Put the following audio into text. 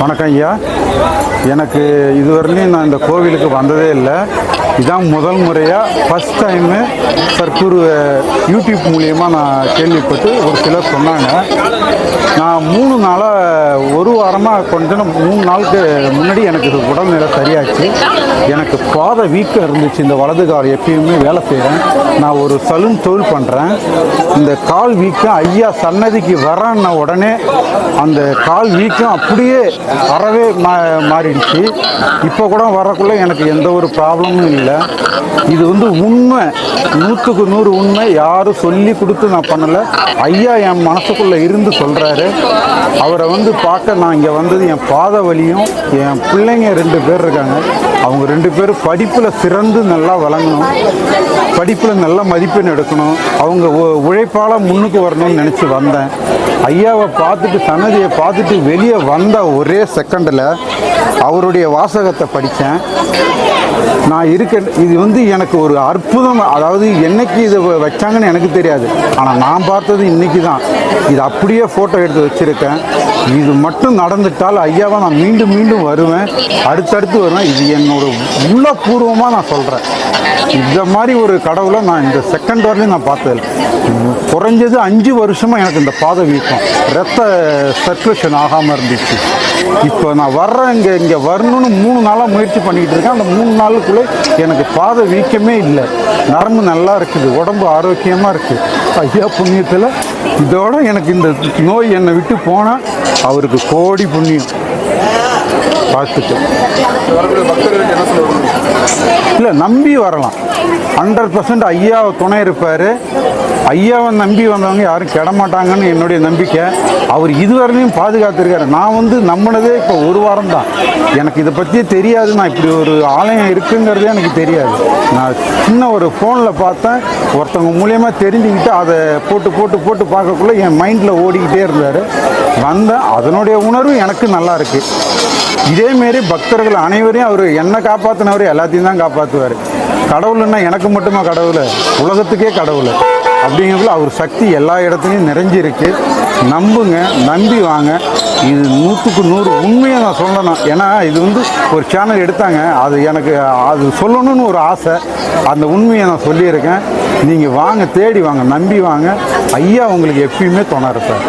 வணக்கம் ஐயா. எனக்கு இதுவரையிலையும் நான் இந்த கோவிலுக்கு வந்ததே இல்லை. இதான் முதல் முறையாக ஃபஸ்ட் டைமு சர்க்கூர் யூடியூப் மூலியமாக நான் கேள்விப்பட்டு ஒரு சிலர் சொன்னாங்க. நான் மூணு நாளாக ஒரு வாரமாக கொஞ்சம் மூணு நாளுக்கு முன்னாடி எனக்கு இது உடல்நிலை சரியாச்சு எனக்கு பாதை வீக்கம் இருந்துச்சு. இந்த வலது கால் எப்பயுமே வேலை செய்கிறேன் நான் ஒரு சலூன் தொழில் பண்ணுறேன் இந்த கால் வீக்கம் ஐயா சன்னதிக்கு வரேன்ன உடனே அந்த கால் வீக்கம் அப்படியே அறவே மா மாறிடுச்சு. இப்போ கூட வரக்குள்ளே எனக்கு எந்த ஒரு ப்ராப்ளமும் இல்லை. இது வந்து உண்மை. நூற்றுக்கு நூறு உண்மை. யாரும் சொல்லி கொடுத்து நான் பண்ணலை. ஐயா என் மனசுக்குள்ளே இருந்து சொல்கிறாரு அவரை வந்து பார்க்க நான் இங்கே வந்தது என் பாத வழியும் என் பிள்ளைங்க ரெண்டு பேர் இருக்காங்க. அவங்க ரெண்டு பேரும் படிப்பில் சிறந்து நல்லா வழங்கணும் படிப்பில் நல்ல மதிப்பெண் எடுக்கணும். அவங்க உழைப்பால் முன்னுக்கு வரணும்னு நினச்சி வந்தேன். ஐயாவை பார்த்துட்டு சன்னதியை பார்த்துட்டு வெளியே வந்த ஒரே செகண்டில் அவருடைய வாசகத்தை படித்தேன். நான் இருக்க இது வந்து எனக்கு ஒரு அற்புதம் அதாவது என்னைக்கு இதை வ- வச்சாங்கன்னு எனக்கு தெரியாது. ஆனால் நான் பார்த்தது இன்னைக்கு தான் இது அப்படியே ஃபோட்டோ எடுத்து வச்சுருக்கேன். இது மட்டும் நடந்துட்டால் ஐயாவாக நான் மீண்டும் மீண்டும் வருவேன். அடுத்தடுத்து வருவேன். இது என்னோட உள்ளபூர்வமாக நான் சொல்கிறேன் இந்த மாதிரி ஒரு கடவுளை நான் இந்த செகண்ட் வரலையும் நான் பார்த்ததில்ல. குறைஞ்சது அஞ்சு வருஷமாக எனக்கு இந்த பாதை வீக்கம். ரத்த சர்க்குலேஷன் ஆகாமல் இருந்துச்சு. இப்போ நான் வர்றேன் இங்கே இங்கே வரணும்னு மூணு நாளாக முயற்சி பண்ணிக்கிட்டு இருக்கேன். அந்த மூணு நாள் நாளுக்குள்ளே எனக்கு பாதை வீக்கமே இல்லை. நரம்பு நல்லா இருக்குது உடம்பு ஆரோக்கியமாக இருக்குது ஐயா புண்ணியத்தில் இதோட எனக்கு இந்த நோய் என்னை விட்டு போனால் அவருக்கு கோடி புண்ணியம். பார்த்துட்டு இல்லை நம்பி வரலாம். ஹண்ட்ரட் பர்சன்ட் ஐயாவை துணை இருப்பார். ஐயாவை நம்பி வந்தவங்க யாரும் கிடமாட்டாங்கன்னு என்னுடைய நம்பிக்கை. அவர் இதுவரையிலையும் பாதுகாத்திருக்காரு. நான் வந்து நம்பினதே இப்போ ஒரு வாரம் தான் எனக்கு இதை பற்றியே தெரியாது. நான் இப்படி ஒரு ஆலயம் இருக்குங்கிறதே எனக்கு தெரியாது. நான் சின்ன ஒரு ஃபோனில் பார்த்தேன். ஒருத்தவங்க மூலியமாக தெரிஞ்சுக்கிட்டு அதை போட்டு போட்டு போட்டு பார்க்கக்குள்ளே என் மைண்டில் ஓடிக்கிட்டே இருந்தார். வந்தேன். அதனுடைய உணர்வு எனக்கு நல்லா இருக்குது இதேமாரி பக்தர்கள் அனைவரையும் அவர் என்னை காப்பாற்றினவர் எல்லாத்தையும் தான் காப்பாற்றுவார் கடவுள்னா எனக்கு மட்டுமா கடவுள்? உலகத்துக்கே கடவுள். அப்படிங்கிறதுல அவர் சக்தி எல்லா இடத்துலையும் நிறைஞ்சிருக்கு. நம்புங்க நம்பி வாங்க. இது நூற்றுக்கு நூறு உண்மையை நான் சொல்லணும். ஏன்னா இது வந்து ஒரு சேனல் எடுத்தாங்க. அது எனக்கு அது சொல்லணும்னு ஒரு ஆசை. அந்த உண்மையை நான் சொல்லியிருக்கேன். நீங்கள் வாங்க தேடி வாங்க நம்பி வாங்க. ஐயா உங்களுக்கு எப்பயுமே துணை இருப்பேன்